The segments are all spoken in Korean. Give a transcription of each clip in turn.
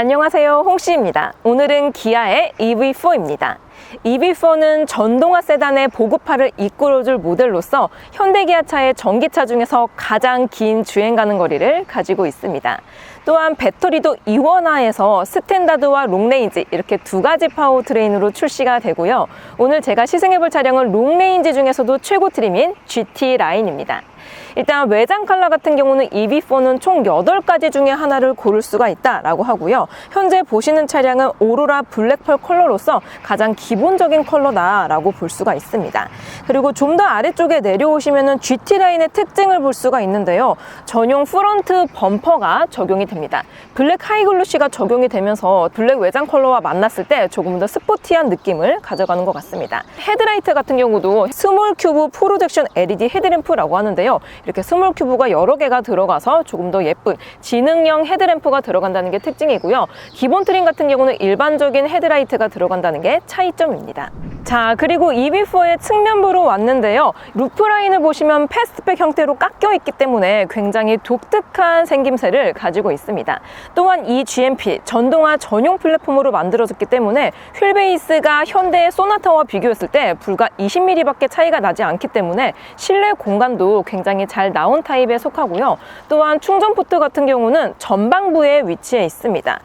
안녕하세요. 홍씨입니다. 오늘은 기아의 EV4입니다. EV4는 전동화 세단의 보급화를 이끌어줄 모델로서 현대기아차의 전기차 중에서 가장 긴 주행 가는 거리를 가지고 있습니다. 또한 배터리도 이원화해서 스탠다드와 롱레인지 이렇게 두 가지 파워 트레인으로 출시가 되고요. 오늘 제가 시승해볼 차량은 롱레인지 중에서도 최고 트림인 GT 라인입니다. 일단 외장 컬러 같은 경우는 EV4는 총 8가지 중에 하나를 고를 수가 있다라고 하고요. 현재 보시는 차량은 오로라 블랙펄 컬러로서 가장 기본적인 컬러다라고 볼 수가 있습니다. 그리고 좀 더 아래쪽에 내려오시면은 GT 라인의 특징을 볼 수가 있는데요. 전용 프런트 범퍼가 적용이 됩니다. 블랙 하이글로시가 적용이 되면서 블랙 외장 컬러와 만났을 때 조금 더 스포티한 느낌을 가져가는 것 같습니다. 헤드라이트 같은 경우도 스몰 큐브 프로젝션 LED 헤드램프라고 하는데요. 이렇게 스몰 큐브가 여러 개가 들어가서 조금 더 예쁜 지능형 헤드램프가 들어간다는 게 특징이고요. 기본 트림 같은 경우는 일반적인 헤드라이트가 들어간다는 게 차이점입니다. 자, 그리고 EV4의 측면부로 왔는데요. 루프라인을 보시면 패스트백 형태로 깎여 있기 때문에 굉장히 독특한 생김새를 가지고 있습니다. 또한 이 GMP 전동화 전용 플랫폼으로 만들어졌기 때문에 휠 베이스가 현대의 소나타와 비교했을 때 불과 20mm밖에 차이가 나지 않기 때문에 실내 공간도 굉장히 잘 나온 타입에 속하고요. 또한 충전 포트 같은 경우는 전방부에 위치해 있습니다.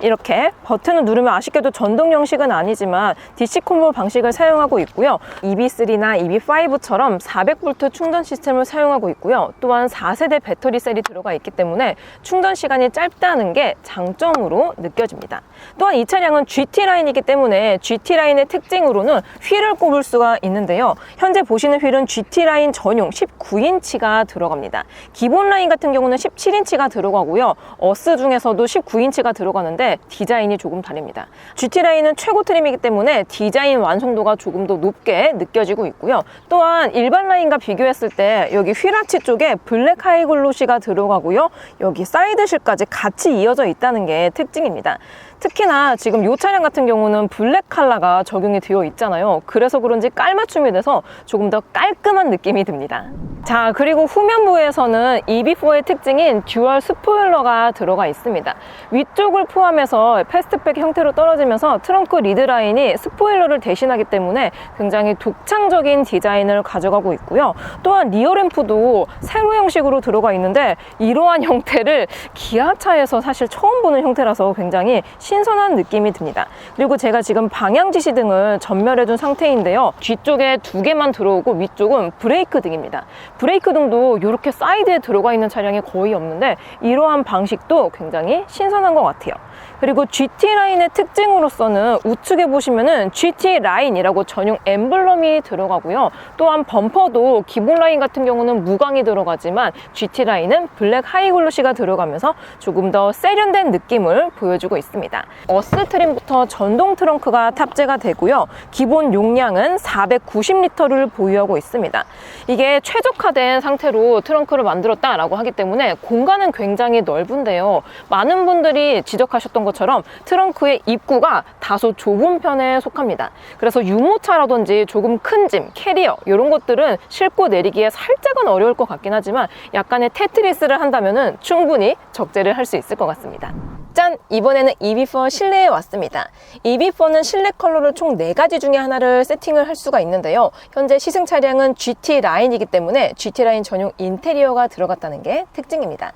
이렇게 버튼을 누르면 아쉽게도 전동 형식은 아니지만 DC 콤보 방식을 사용하고 있고요. EB3나 EB5처럼 400V 충전 시스템을 사용하고 있고요. 또한 4세대 배터리 셀이 들어가 있기 때문에 충전 시간이 짧다는 게 장점으로 느껴집니다. 또한 이 차량은 GT 라인이기 때문에 GT 라인의 특징으로는 휠을 꼽을 수가 있는데요. 현재 보시는 휠은 GT 라인 전용 19인치가 들어갑니다. 기본 라인 같은 경우는 17인치가 들어가고요. 어스 중에서도 19인치가 들어가는데 디자인이 조금 다릅니다. GT 라인은 최고 트림이기 때문에 디자인 완성도가 조금 더 높게 느껴지고 있고요. 또한 일반 라인과 비교했을 때 여기 휠아치 쪽에 블랙 하이글로시가 들어가고요. 여기 사이드실까지 같이 이어져 있다는 게 특징입니다. 특히나 지금 이 차량 같은 경우는 블랙 컬러가 적용이 되어 있잖아요. 그래서 그런지 깔맞춤이 돼서 조금 더 깔끔한 느낌이 듭니다. 자, 그리고 후면부에서는 EB4의 특징인 듀얼 스포일러가 들어가 있습니다. 위쪽을 포함해서 패스트백 형태로 떨어지면서 트렁크 리드 라인이 스포일러를 대신하기 때문에 굉장히 독창적인 디자인을 가져가고 있고요. 또한 리어 램프도 세로 형식으로 들어가 있는데 이러한 형태를 기아차에서 사실 처음 보는 형태라서 굉장히 신선한 느낌이 듭니다. 그리고 제가 지금 방향 지시 등을 전멸해 둔 상태인데요. 뒤쪽에 두 개만 들어오고 위쪽은 브레이크 등입니다. 브레이크 등도 이렇게 사이드에 들어가 있는 차량이 거의 없는데 이러한 방식도 굉장히 신선한 것 같아요. 그리고 GT 라인의 특징으로서는 우측에 보시면은 GT 라인이라고 전용 엠블럼이 들어가고요. 또한 범퍼도 기본 라인 같은 경우는 무광이 들어가지만 GT 라인은 블랙 하이글로시가 들어가면서 조금 더 세련된 느낌을 보여주고 있습니다. 어스 트림부터 전동 트렁크가 탑재가 되고요. 기본 용량은 490리터를 보유하고 있습니다. 이게 최적화된 상태로 트렁크를 만들었다라고 하기 때문에 공간은 굉장히 넓은데요. 많은 분들이 지적하셨던 것처럼 트렁크의 입구가 다소 좁은 편에 속합니다. 그래서 유모차라든지 조금 큰 짐, 캐리어 이런 것들은 싣고 내리기에 살짝은 어려울 것 같긴 하지만 약간의 테트리스를 한다면 충분히 적재를 할 수 있을 것 같습니다. 짠! 이번에는 EB4 실내에 왔습니다. EB4는 실내 컬러를 총 4가지 중에 하나를 세팅을 할 수가 있는데요. 현재 시승 차량은 GT 라인이기 때문에 GT 라인 전용 인테리어가 들어갔다는 게 특징입니다.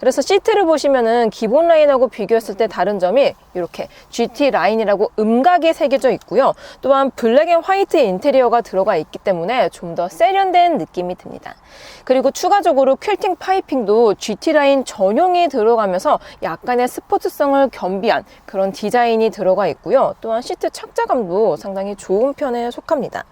그래서 시트를 보시면은 기본 라인하고 비교했을 때 다른 점이 이렇게 GT 라인이라고 음각이 새겨져 있고요. 또한 블랙 앤 화이트 인테리어가 들어가 있기 때문에 좀 더 세련된 느낌이 듭니다. 그리고 추가적으로 퀼팅 파이핑도 GT 라인 전용이 들어가면서 약간의 스포츠 성을 겸비한 그런 디자인이 들어가 있고요. 또한 시트 착자감도 상당히 좋은 편에 속합니다.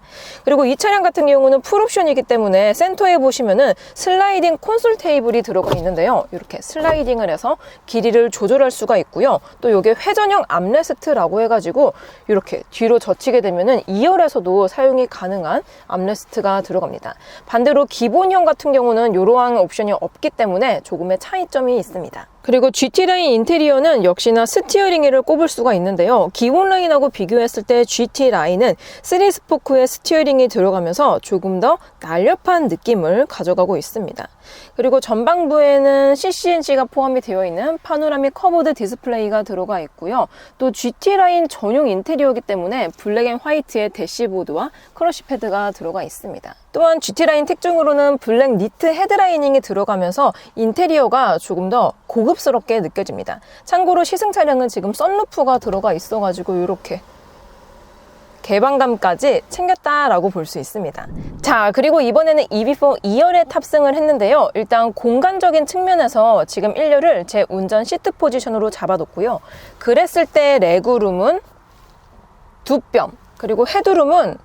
그리고 이 차량 같은 경우는 풀옵션이기 때문에 센터에 보시면은 슬라이딩 콘솔 테이블이 들어가 있는데요. 이렇게 슬라이딩을 해서 길이를 조절할 수가 있고요. 또 이게 회전형 암레스트라고 해가지고 이렇게 뒤로 젖히게 되면은 2열에서도 사용이 가능한 암레스트가 들어갑니다. 반대로 기본형 같은 경우는 이러한 옵션이 없기 때문에 조금의 차이점이 있습니다. 그리고 GT 라인 인테리어는 역시나 스티어링 휠을 꼽을 수가 있는데요. 기본 라인하고 비교했을 때 GT 라인은 3스포크의 스티어링이 들어가면서 조금 더 날렵한 느낌을 가져가고 있습니다. 그리고 전방부에는 CCNC가 포함이 되어 있는 파노라믹 커브드 디스플레이가 들어가 있고요. 또 GT 라인 전용 인테리어이기 때문에 블랙 앤 화이트의 대시보드와 크러쉬 패드가 들어가 있습니다. 또한 GT 라인 특징으로는 블랙 니트 헤드라이닝이 들어가면서 인테리어가 조금 더 고급스럽게 느껴집니다. 참고로 시승 차량은 지금 썬루프가 들어가 있어가지고 이렇게 개방감까지 챙겼다라고 볼 수 있습니다. 자, 그리고 이번에는 EV4 2열에 탑승을 했는데요. 일단 공간적인 측면에서 지금 1열을 제 운전 시트 포지션으로 잡아뒀고요. 그랬을 때 레그룸은 두 뼘, 그리고 헤드룸은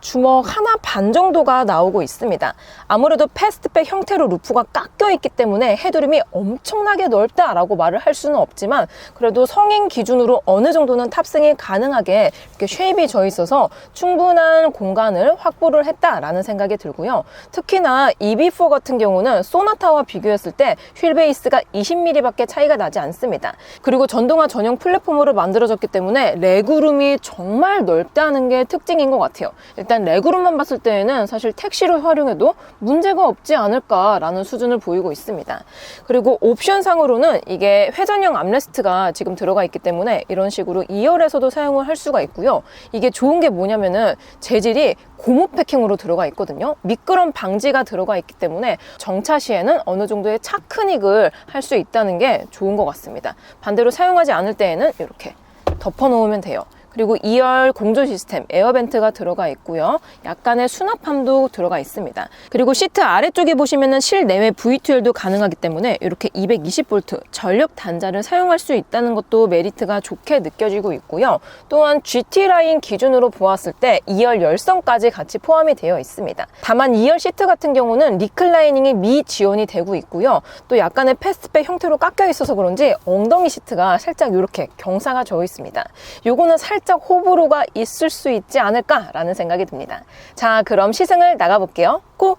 주먹 하나 반 정도가 나오고 있습니다. 아무래도 패스트백 형태로 루프가 깎여 있기 때문에 헤드룸이 엄청나게 넓다라고 말을 할 수는 없지만 그래도 성인 기준으로 어느 정도는 탑승이 가능하게 이렇게 쉐입이 져 있어서 충분한 공간을 확보를 했다라는 생각이 들고요. 특히나 EB4 같은 경우는 소나타와 비교했을 때 휠 베이스가 20mm밖에 차이가 나지 않습니다. 그리고 전동화 전용 플랫폼으로 만들어졌기 때문에 레그룸이 정말 넓다는 게 특징인 것 같아요. 일단 레그룸만 봤을 때에는 사실 택시로 활용해도 문제가 없지 않을까라는 수준을 보이고 있습니다. 그리고 옵션상으로는 이게 회전형 암레스트가 지금 들어가 있기 때문에 이런 식으로 2열에서도 사용을 할 수가 있고요. 이게 좋은 게 뭐냐면은 재질이 고무 패킹으로 들어가 있거든요. 미끄럼 방지가 들어가 있기 때문에 정차 시에는 어느 정도의 차크닉을 할 수 있다는 게 좋은 것 같습니다. 반대로 사용하지 않을 때에는 이렇게 덮어 놓으면 돼요. 그리고 2열 공조 시스템 에어벤트가 들어가 있고요. 약간의 수납함도 들어가 있습니다. 그리고 시트 아래쪽에 보시면은 실내외 V2열도 가능하기 때문에 이렇게 220V 전력 단자를 사용할 수 있다는 것도 메리트가 좋게 느껴지고 있고요. 또한 GT 라인 기준으로 보았을 때 2열 열선까지 같이 포함이 되어 있습니다. 다만 2열 시트 같은 경우는 리클라이닝이 미 지원이 되고 있고요. 또 약간의 패스트백 형태로 깎여 있어서 그런지 엉덩이 시트가 살짝 이렇게 경사가 져 있습니다. 요거는 살짝 호불호가 있을 수 있지 않을까라는 생각이 듭니다. 자, 그럼 시승을 나가볼게요. 고!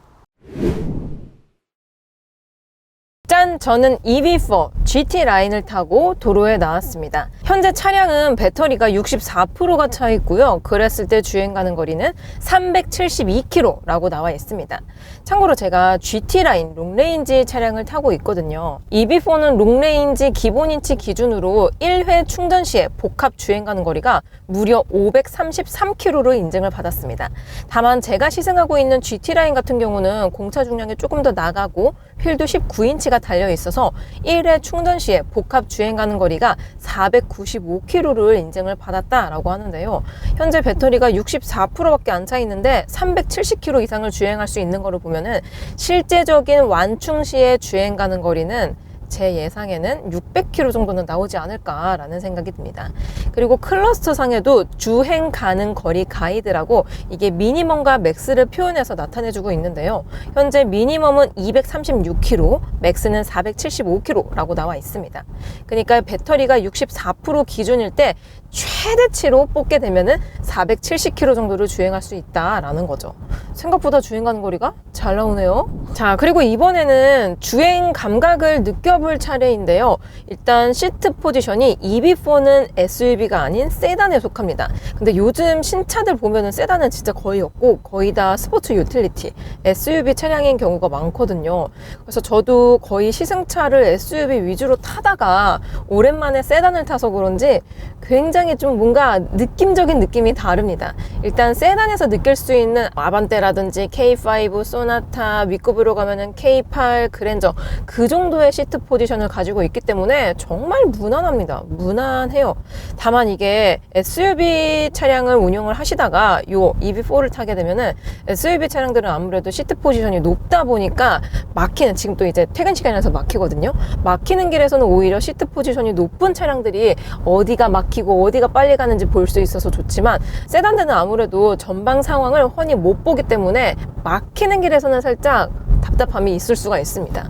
짠! 저는 EV4 GT 라인을 타고 도로에 나왔습니다. 현재 차량은 배터리가 64%가 차 있고요. 그랬을 때 주행 가는 거리는 372km라고 나와 있습니다. 참고로 제가 GT 라인 롱레인지 차량을 타고 있거든요. EV4는 롱레인지 기본 인치 기준으로 1회 충전 시에 복합 주행 가는 거리가 무려 533km로 인증을 받았습니다. 다만 제가 시승하고 있는 GT 라인 같은 경우는 공차 중량이 조금 더 나가고 휠도 19인치가 달려 있어서 1회 충전 시에 복합 주행 가는 거리가 495km를 인증을 받았다라고 하는데요. 현재 배터리가 64%밖에 안 차 있는데 370km 이상을 주행할 수 있는 거를 보면은 실제적인 완충 시에 주행 가는 거리는 제 예상에는 600km 정도는 나오지 않을까라는 생각이 듭니다. 그리고 클러스터 상에도 주행 가능 거리 가이드라고 이게 미니멈과 맥스를 표현해서 나타내주고 있는데요. 현재 미니멈은 236km, 맥스는 475km라고 나와 있습니다. 그러니까 배터리가 64% 기준일 때 최대치로 뽑게 되면은 470km 정도를 주행할 수 있다라는 거죠. 생각보다 주행 가는 거리가 잘 나오네요. 자, 그리고 이번에는 주행 감각을 느껴볼 차례인데요. 일단 시트 포지션이 EB4는 SUV가 아닌 세단에 속합니다. 근데 요즘 신차들 보면은 세단은 진짜 거의 없고 거의 다 스포츠 유틸리티, SUV 차량인 경우가 많거든요. 그래서 저도 거의 시승차를 SUV 위주로 타다가 오랜만에 세단을 타서 그런지 굉장히 좀 뭔가 느낌적인 느낌이 다릅니다. 일단 세단에서 느낄 수 있는 아반떼라든지 K5, 소나타, 윗급으로 가면은 K8, 그랜저 그 정도의 시트 포지션을 가지고 있기 때문에 정말 무난합니다. 무난해요. 다만 이게 SUV 차량을 운영을 하시다가 요 EV4를 타게 되면은 SUV 차량들은 아무래도 시트 포지션이 높다 보니까 막히는 지금 또 이제 퇴근 시간이라서 막히거든요. 막히는 길에서는 오히려 시트 포지션이 높은 차량들이 어디가 막히고 어디가 빨리 가는지 볼 수 있어서 좋지만 세단들은 아무래도 전방 상황을 훤히 못 보기 때문에 막히는 길에서는 살짝 답답함이 있을 수가 있습니다.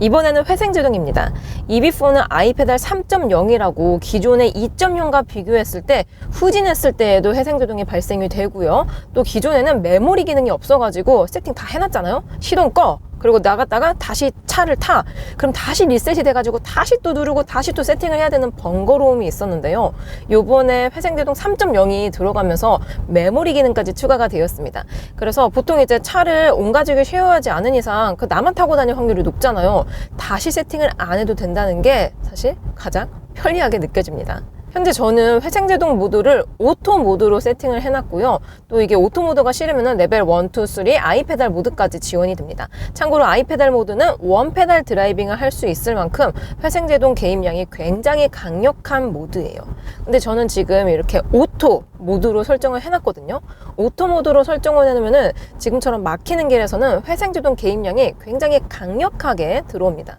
이번에는 회생 제동입니다. EB4는 아이페달 3.0이라고 기존의 2.0과 비교했을 때 후진했을 때에도 회생 제동이 발생이 되고요. 또 기존에는 메모리 기능이 없어가지고 세팅 다 해놨잖아요. 시동 꺼! 그리고 나갔다가 다시 차를 타. 그럼 다시 리셋이 돼가지고 다시 또 누르고 다시 또 세팅을 해야 되는 번거로움이 있었는데요. 요번에 회생제동 3.0이 들어가면서 메모리 기능까지 추가가 되었습니다. 그래서 보통 이제 차를 온 가족이 쉐어하지 않은 이상 그 나만 타고 다닐 확률이 높잖아요. 다시 세팅을 안 해도 된다는 게 사실 가장 편리하게 느껴집니다. 현재 저는 회생제동 모드를 오토 모드로 세팅을 해놨고요. 또 이게 오토 모드가 싫으면 레벨 1, 2, 3 아이페달 모드까지 지원이 됩니다. 참고로 아이페달 모드는 원페달 드라이빙을 할 수 있을 만큼 회생제동 개입량이 굉장히 강력한 모드예요. 근데 저는 지금 이렇게 오토 모드로 설정을 해놨거든요. 오토 모드로 설정을 해놓으면은 지금처럼 막히는 길에서는 회생제동 개입량이 굉장히 강력하게 들어옵니다.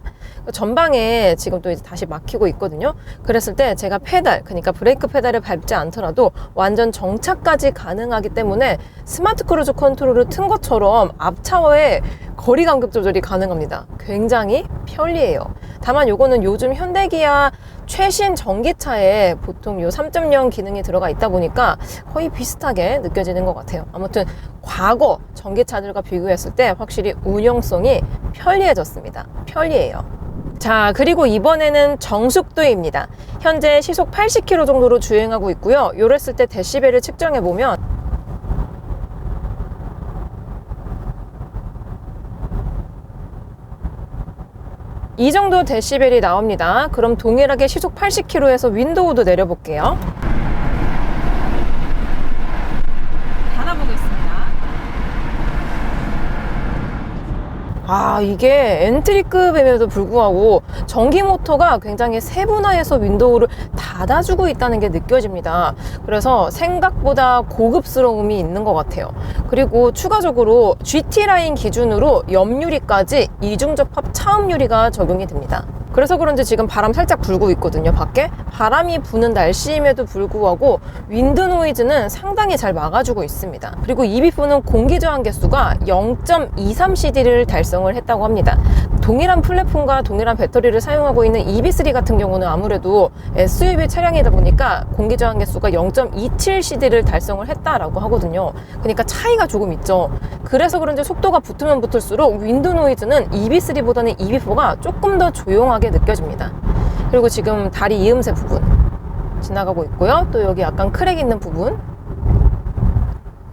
전방에 지금 또 이제 다시 막히고 있거든요. 그랬을 때 제가 페달, 그러니까 브레이크 페달을 밟지 않더라도 완전 정차까지 가능하기 때문에 스마트 크루즈 컨트롤을 튼 것처럼 앞차와의 거리 간격 조절이 가능합니다. 굉장히 편리해요. 다만 요거는 요즘 현대기아 최신 전기차에 보통 요 3.0 기능이 들어가 있다 보니까 거의 비슷하게 느껴지는 것 같아요. 아무튼 과거 전기차들과 비교했을 때 확실히 운영성이 편리해졌습니다. 편리해요. 자, 그리고 이번에는 정숙도입니다. 현재 시속 80km 정도로 주행하고 있고요. 요랬을 때 데시벨을 측정해 보면 이 정도 데시벨이 나옵니다. 그럼 동일하게 시속 80km에서 윈도우도 내려볼게요. 닫아보겠습니다. 아, 이게 엔트리급임에도 불구하고 전기 모터가 굉장히 세분화해서 윈도우를 닫아주고 있다는 게 느껴집니다. 그래서 생각보다 고급스러움이 있는 것 같아요. 그리고 추가적으로 GT 라인 기준으로 옆유리까지 이중접합 차음 유리가 적용이 됩니다. 그래서 그런지 지금 바람 살짝 불고 있거든요, 밖에. 바람이 부는 날씨임에도 불구하고 윈드 노이즈는 상당히 잘 막아주고 있습니다. 그리고 EB4는 공기 저항 개수가 0.23CD를 달성을 했다고 합니다. 동일한 플랫폼과 동일한 배터리를 사용하고 있는 EB3 같은 경우는 아무래도 SUV 차량이다 보니까 공기 저항 개수가 0.27CD를 달성을 했다라고 하거든요. 그러니까 차이가 조금 있죠. 그래서 그런지 속도가 붙으면 붙을수록 윈드 노이즈는 EB3보다는 EB4가 조금 더 조용하게 느껴집니다. 그리고 지금 다리 이음새 부분 지나가고 있고요. 또 여기 약간 크랙 있는 부분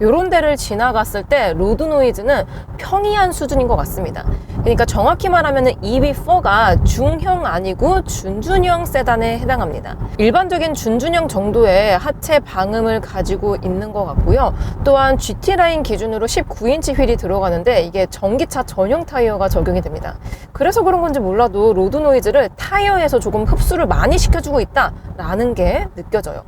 요런 데를 지나갔을 때 로드 노이즈는 평이한 수준인 것 같습니다. 그러니까 정확히 말하면 EV4가 중형 아니고 준준형 세단에 해당합니다. 일반적인 준준형 정도의 하체 방음을 가지고 있는 것 같고요. 또한 GT 라인 기준으로 19인치 휠이 들어가는데 이게 전기차 전용 타이어가 적용이 됩니다. 그래서 그런 건지 몰라도 로드 노이즈를 타이어에서 조금 흡수를 많이 시켜주고 있다라는 게 느껴져요.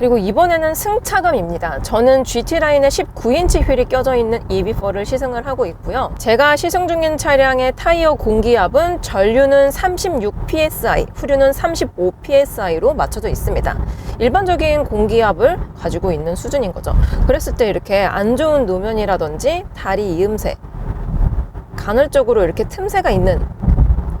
그리고 이번에는 승차감입니다. 저는 GT라인에 19인치 휠이 껴져 있는 EV4를 시승을 하고 있고요. 제가 시승 중인 차량의 타이어 공기압은 전류는 36psi, 후류는 35psi로 맞춰져 있습니다. 일반적인 공기압을 가지고 있는 수준인 거죠. 그랬을 때 이렇게 안 좋은 노면이라든지 다리 이음새, 간헐적으로 이렇게 틈새가 있는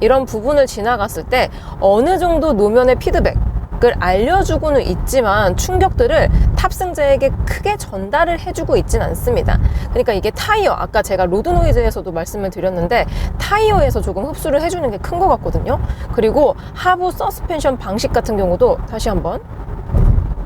이런 부분을 지나갔을 때 어느 정도 노면의 피드백, 을 알려주고는 있지만 충격들을 탑승자에게 크게 전달을 해주고 있진 않습니다. 그러니까 이게 타이어, 아까 제가 로드 노이즈에서도 말씀을 드렸는데 타이어에서 조금 흡수를 해주는 게 큰 것 같거든요. 그리고 하부 서스펜션 방식 같은 경우도 다시 한번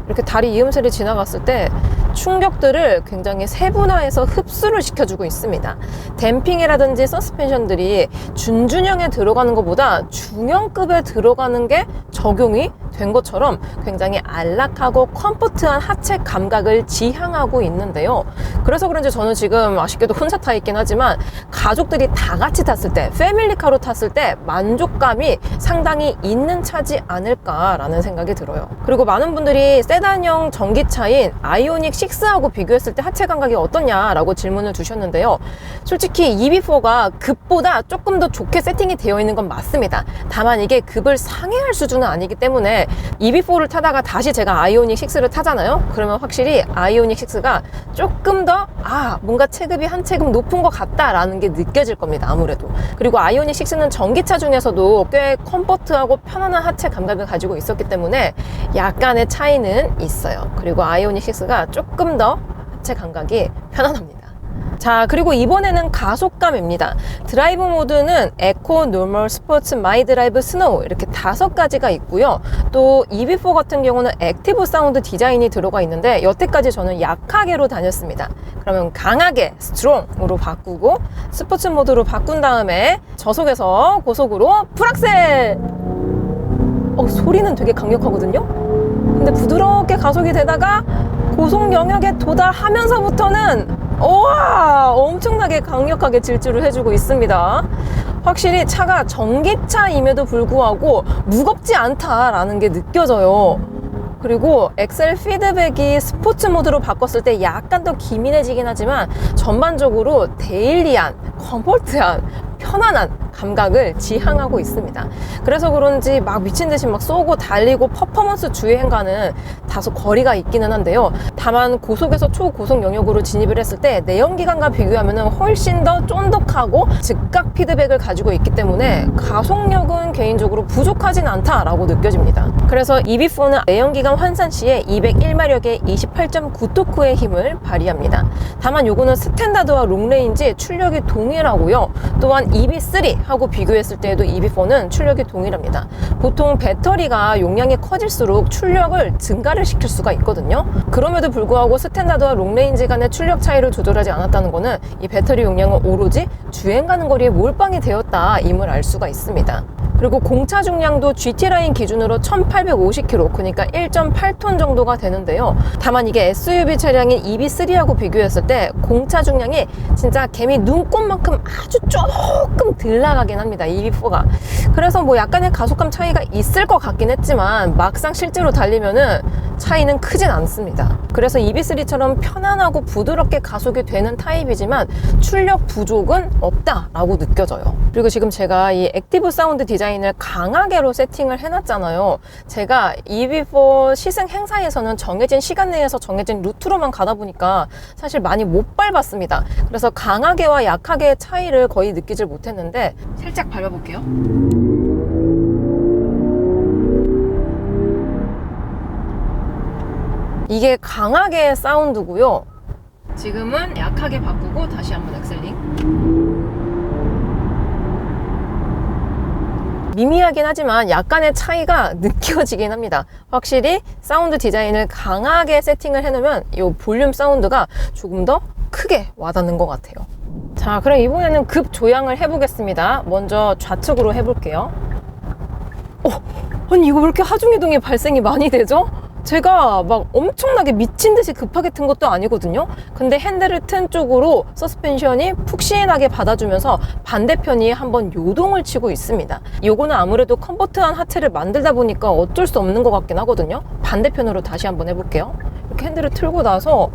이렇게 다리 이음새를 지나갔을 때 충격들을 굉장히 세분화해서 흡수를 시켜주고 있습니다. 댐핑이라든지 서스펜션들이 준준형에 들어가는 것보다 중형급에 들어가는 게 적용이 된 것처럼 굉장히 안락하고 컴포트한 하체 감각을 지향하고 있는데요. 그래서 그런지 저는 지금 아쉽게도 혼자 타 있긴 하지만 가족들이 다 같이 탔을 때, 패밀리카로 탔을 때 만족감이 상당히 있는 차지 않을까라는 생각이 들어요. 그리고 많은 분들이 세단형 전기차인 아이오닉 6하고 비교했을 때 하체 감각이 어떠냐라고 질문을 주셨는데요. 솔직히 EB4가 급보다 조금 더 좋게 세팅이 되어 있는 건 맞습니다. 다만 이게 급을 상회할 수준은 아니기 때문에 EB4를 타다가 다시 제가 아이오닉 6를 타잖아요. 그러면 확실히 아이오닉 6가 조금 더 아, 뭔가 체급이 한 체급 높은 것 같다라는 게 느껴질 겁니다. 아무래도. 그리고 아이오닉 6는 전기차 중에서도 꽤 컴포트하고 편안한 하체 감각을 가지고 있었기 때문에 약간의 차이는 있어요. 그리고 아이오닉 6가 조금 더 하체 감각이 편안합니다. 자, 그리고 이번에는 가속감입니다. 드라이브 모드는 에코, 노멀, 스포츠, 마이 드라이브, 스노우 이렇게 다섯 가지가 있고요. 또 EV4 같은 경우는 액티브 사운드 디자인이 들어가 있는데 여태까지 저는 약하게로 다녔습니다. 그러면 강하게 스트롱으로 바꾸고 스포츠 모드로 바꾼 다음에 저속에서 고속으로 풀악셀 어, 소리는 되게 강력하거든요. 근데 부드럽게 가속이 되다가 고속 영역에 도달하면서부터는 우와 엄청나게 강력하게 질주를 해주고 있습니다. 확실히 차가 전기차임에도 불구하고 무겁지 않다라는 게 느껴져요. 그리고 엑셀 피드백이 스포츠 모드로 바꿨을 때 약간 더 기민해지긴 하지만 전반적으로 데일리한, 컴포트한, 편안한 감각을 지향하고 있습니다. 그래서 그런지 막 미친 듯이 막 쏘고 달리고 퍼포먼스 주행과는 다소 거리가 있기는 한데요. 다만 고속에서 초고속 영역으로 진입을 했을 때 내연기관과 비교하면 훨씬 더 쫀득하고 즉각 피드백을 가지고 있기 때문에 가속력은 개인적으로 부족하진 않다라고 느껴집니다. 그래서 EV4는 내연기관 환산 시에 201마력의 28.9토크의 힘을 발휘합니다. 다만 요거는 스탠다드와 롱레인지 출력이 동일하고요. 또한 EV3 하고 비교했을 때에도 EV4는 출력이 동일합니다. 보통 배터리가 용량이 커질수록 출력을 증가를 시킬 수가 있거든요. 그럼에도 불구하고 스탠다드와 롱레인지 간의 출력 차이를 조절하지 않았다는 것은 이 배터리 용량은 오로지 주행 가는 거리에 몰빵이 되었다 임을 알 수가 있습니다. 그리고 공차 중량도 GT라인 기준으로 1850kg, 그러니까 1.8톤 정도가 되는데요. 다만 이게 SUV 차량인 EV3하고 비교했을 때 공차 중량이 진짜 개미 눈곱만큼 아주 조금 덜 나가긴 합니다. EV4가. 그래서 뭐 약간의 가속감 차이가 있을 것 같긴 했지만 막상 실제로 달리면은 차이는 크진 않습니다. 그래서 EV3처럼 편안하고 부드럽게 가속이 되는 타입이지만 출력 부족은 없다라고 느껴져요. 그리고 지금 제가 이 액티브 사운드 디자인을 강하게로 세팅을 해놨잖아요. 제가 EV4 시승 행사에서는 정해진 시간 내에서 정해진 루트로만 가다 보니까 사실 많이 못 밟았습니다. 그래서 강하게와 약하게의 차이를 거의 느끼질 못했는데 살짝 밟아볼게요. 이게 강하게 사운드고요. 지금은 약하게 바꾸고 다시 한번 엑셀링. 미미하긴 하지만 약간의 차이가 느껴지긴 합니다. 확실히 사운드 디자인을 강하게 세팅을 해놓으면 이 볼륨 사운드가 조금 더 크게 와닿는 것 같아요. 자, 그럼 이번에는 급 조향을 해보겠습니다. 먼저 좌측으로 해볼게요. 어, 아니 이거 왜 이렇게 하중이동이 발생이 많이 되죠? 제가 막 엄청나게 미친 듯이 급하게 튼 것도 아니거든요. 근데 핸들을 튼 쪽으로 서스펜션이 푹신하게 받아주면서 반대편이 한번 요동을 치고 있습니다. 요거는 아무래도 컴포트한 하체를 만들다 보니까 어쩔 수 없는 것 같긴 하거든요. 반대편으로 다시 한번 해볼게요. 이렇게 핸들을 틀고 나서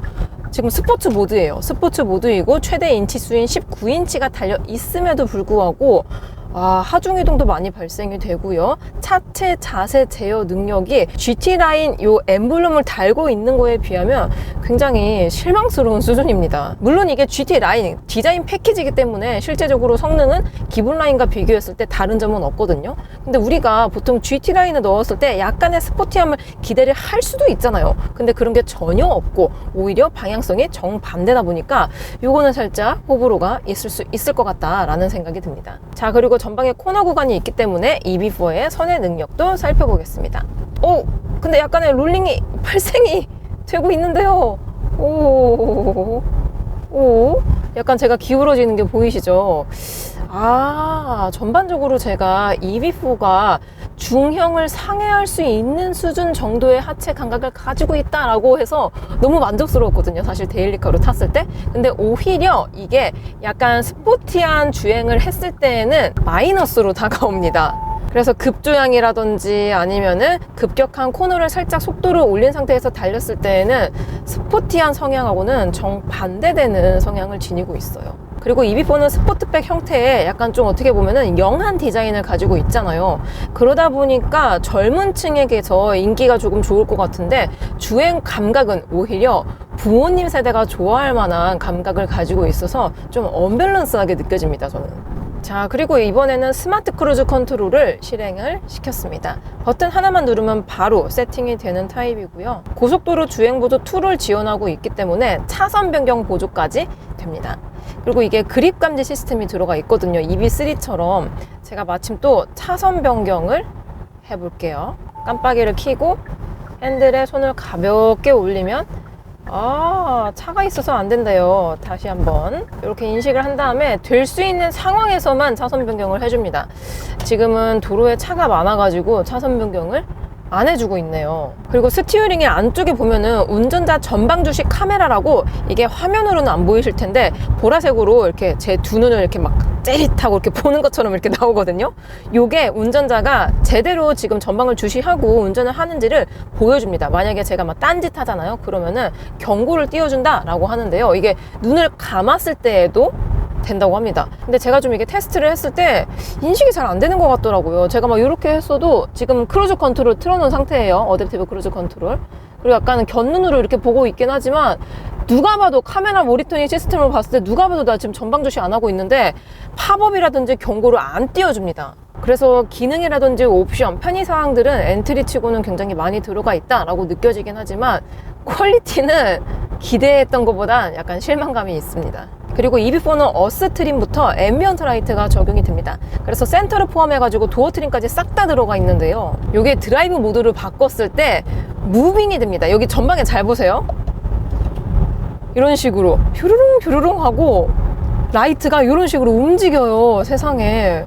지금 스포츠 모드예요. 스포츠 모드이고 최대 인치 수인 19인치가 달려 있음에도 불구하고 아, 하중 이동도 많이 발생이 되고요. 차체 자세 제어 능력이 GT 라인 요 엠블럼을 달고 있는 거에 비하면 굉장히 실망스러운 수준입니다. 물론 이게 GT 라인 디자인 패키지이기 때문에 실제적으로 성능은 기본 라인과 비교했을 때 다른 점은 없거든요. 근데 우리가 보통 GT 라인을 넣었을 때 약간의 스포티함을 기대를 할 수도 있잖아요. 근데 그런 게 전혀 없고 오히려 방향성이 정반대다 보니까 요거는 살짝 호불호가 있을 수 있을 것 같다라는 생각이 듭니다. 자, 그리고 전방에 코너 구간이 있기 때문에 EB4의 선의 능력도 살펴보겠습니다. 오, 근데 약간의 롤링이 발생이 되고 있는데요. 오, 오, 약간 제가 기울어지는 게 보이시죠? 아, 전반적으로 제가 EB4가 중형을 상회할 수 있는 수준 정도의 하체 감각을 가지고 있다라고 해서 너무 만족스러웠거든요. 사실 데일리카로 탔을 때. 근데 오히려 이게 약간 스포티한 주행을 했을 때에는 마이너스로 다가옵니다. 그래서 급조양이라든지 아니면은 급격한 코너를 살짝 속도를 올린 상태에서 달렸을 때에는 스포티한 성향하고는 정반대되는 성향을 지니고 있어요. 그리고 EB4는 스포트백 형태의 약간 좀 어떻게 보면은 영한 디자인을 가지고 있잖아요. 그러다 보니까 젊은 층에게서 인기가 조금 좋을 것 같은데 주행 감각은 오히려 부모님 세대가 좋아할 만한 감각을 가지고 있어서 좀 언밸런스하게 느껴집니다, 저는. 자 그리고 이번에는 스마트 크루즈 컨트롤을 실행을 시켰습니다 버튼 하나만 누르면 바로 세팅이 되는 타입이고요 고속도로 주행보조 2를 지원하고 있기 때문에 차선 변경 보조까지 됩니다 그리고 이게 그립 감지 시스템이 들어가 있거든요. EV3처럼 제가 마침 또 차선 변경을 해볼게요. 깜빡이를 켜고 핸들에 손을 가볍게 올리면 아 차가 있어서 안 된대요. 다시 한번 이렇게 인식을 한 다음에 될 수 있는 상황에서만 차선 변경을 해줍니다. 지금은 도로에 차가 많아 가지고 차선 변경을 안 해주고 있네요. 그리고 스티어링의 안쪽에 보면은 운전자 전방 주식 카메라라고 이게 화면으로는 안 보이실 텐데 보라색으로 이렇게 제 두 눈을 이렇게 막 째릿하고 이렇게 보는 것처럼 이렇게 나오거든요. 요게 운전자가 제대로 지금 전방을 주시하고 운전을 하는지를 보여줍니다. 만약에 제가 막 딴짓 하잖아요. 그러면은 경고를 띄워준다라고 하는데요. 이게 눈을 감았을 때에도 된다고 합니다. 근데 제가 좀 이게 테스트를 했을 때 인식이 잘 안 되는 것 같더라고요. 제가 막 이렇게 했어도 지금 크루즈 컨트롤 틀어놓은 상태예요. 어댑티브 크루즈 컨트롤. 그리고 약간 곁눈으로 이렇게 보고 있긴 하지만 누가 봐도 카메라 모니터링 시스템을 봤을 때 누가 봐도 나 지금 전방 주시 안 하고 있는데 팝업이라든지 경고를 안 띄워줍니다. 그래서 기능이라든지 옵션, 편의 사항들은 엔트리 치고는 굉장히 많이 들어가 있다라고 느껴지긴 하지만 퀄리티는 기대했던 것보단 약간 실망감이 있습니다. 그리고 EV4는 어스 트림부터 앰비언트 라이트가 적용이 됩니다. 그래서 센터를 포함해가지고 도어 트림까지 싹 다 들어가 있는데요. 이게 드라이브 모드를 바꿨을 때 무빙이 됩니다. 여기 전방에 잘 보세요. 이런 식으로 뷰르릉 뷰르릉 하고 라이트가 이런 식으로 움직여요. 세상에.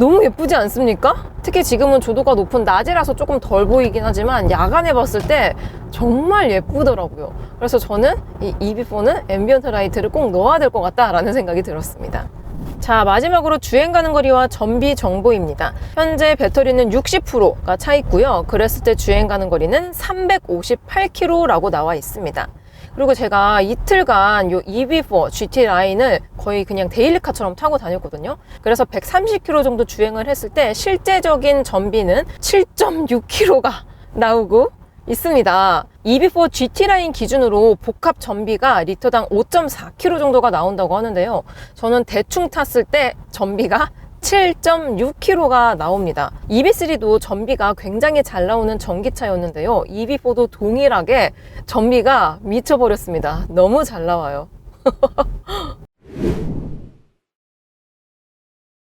너무 예쁘지 않습니까? 특히 지금은 조도가 높은 낮이라서 조금 덜 보이긴 하지만 야간에 봤을 때 정말 예쁘더라고요. 그래서 저는 이 EV4는 앰비언트 라이트를 꼭 넣어야 될 것 같다라는 생각이 들었습니다. 자, 마지막으로 주행 가는 거리와 전비 정보입니다. 현재 배터리는 60%가 차 있고요. 그랬을 때 주행 가는 거리는 358km라고 나와 있습니다. 그리고 제가 이틀간 요 EV4 GT 라인을 거의 그냥 데일리카처럼 타고 다녔거든요. 그래서 130km 정도 주행을 했을 때 실제적인 전비는 7.6km가 나오고 있습니다. EV4 GT 라인 기준으로 복합 전비가 리터당 5.4km 정도가 나온다고 하는데요. 저는 대충 탔을 때 전비가 7.6km가 나옵니다. EV3도 전비가 굉장히 잘 나오는 전기차였는데요. EV4도 동일하게 전비가 미쳐버렸습니다. 너무 잘 나와요.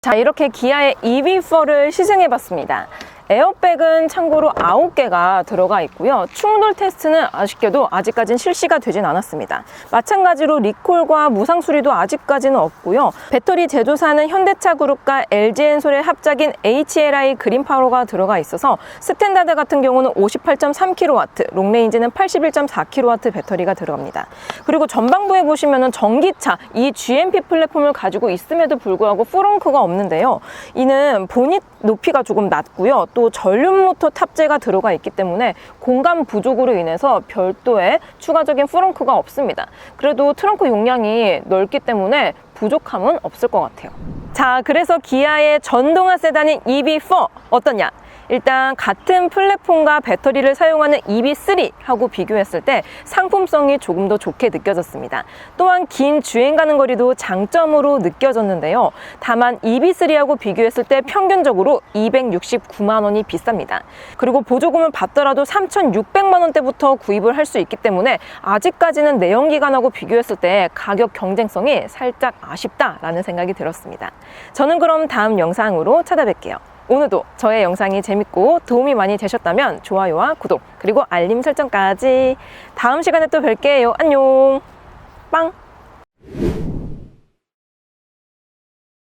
자, 이렇게 기아의 EV4를 시승해봤습니다. 에어백은 참고로 9개가 들어가 있고요. 충돌 테스트는 아쉽게도 아직까지는 실시가 되진 않았습니다. 마찬가지로 리콜과 무상 수리도 아직까지는 없고요. 배터리 제조사는 현대차 그룹과 LG엔솔의 합작인 HLI 그린파워가 들어가 있어서 스탠다드 같은 경우는 58.3kW, 롱레인지는 81.4kW 배터리가 들어갑니다. 그리고 전방부에 보시면은 전기차 이 GMP 플랫폼을 가지고 있음에도 불구하고 프렁크가 없는데요. 이는 보닛 높이가 조금 낮고요. 또 전륜 모터 탑재가 들어가 있기 때문에 공간 부족으로 인해서 별도의 추가적인 프렁크가 없습니다. 그래도 트렁크 용량이 넓기 때문에 부족함은 없을 것 같아요. 자, 그래서 기아의 전동화 세단인 EV4 어떠냐? 일단 같은 플랫폼과 배터리를 사용하는 EV3하고 비교했을 때 상품성이 조금 더 좋게 느껴졌습니다. 또한 긴 주행 가는 거리도 장점으로 느껴졌는데요. 다만 EV3하고 비교했을 때 평균적으로 269만 원이 비쌉니다. 그리고 보조금을 받더라도 3,600만 원대부터 구입을 할 수 있기 때문에 아직까지는 내연기관하고 비교했을 때 가격 경쟁성이 살짝 아쉽다라는 생각이 들었습니다. 저는 그럼 다음 영상으로 찾아뵐게요. 오늘도 저의 영상이 재밌고 도움이 많이 되셨다면 좋아요와 구독 그리고 알림 설정까지. 다음 시간에 또 뵐게요. 안녕. 빵.